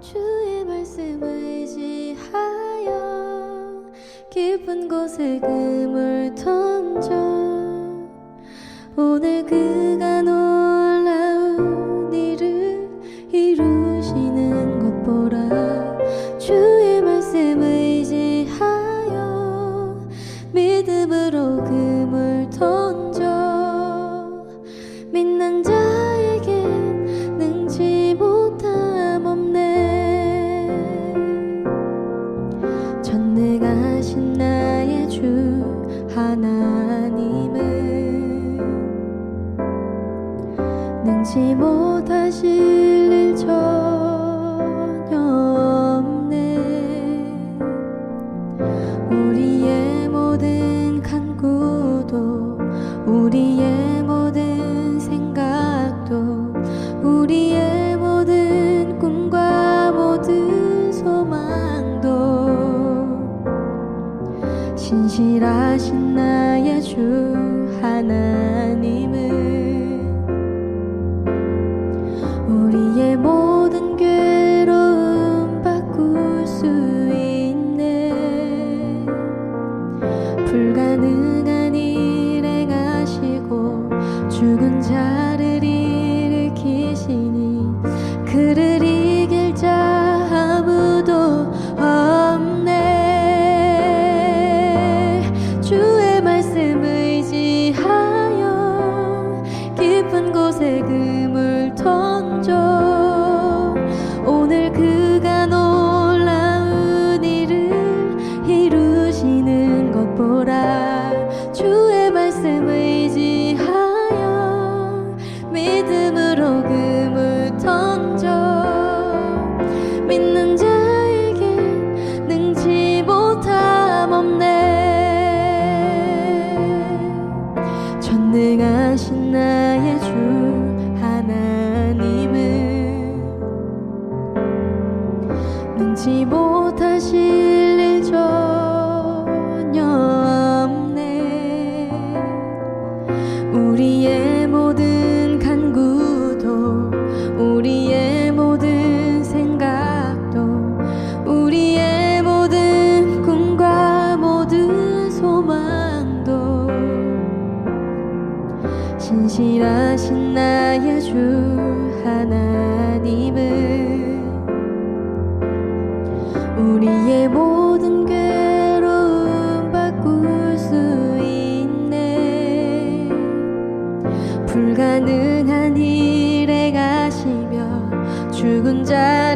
주의 말씀을 지하여 깊은 곳에 금을 던져 오늘 그가 신실하신 나의 주 하나님은 우리의 모든 괴로움 바꿀 수 있네. 불가능 기록음을 져. 믿는 자에겐 능지 못함 없네. 전능하신 나의 주 하나님은 능지 못하신 dead.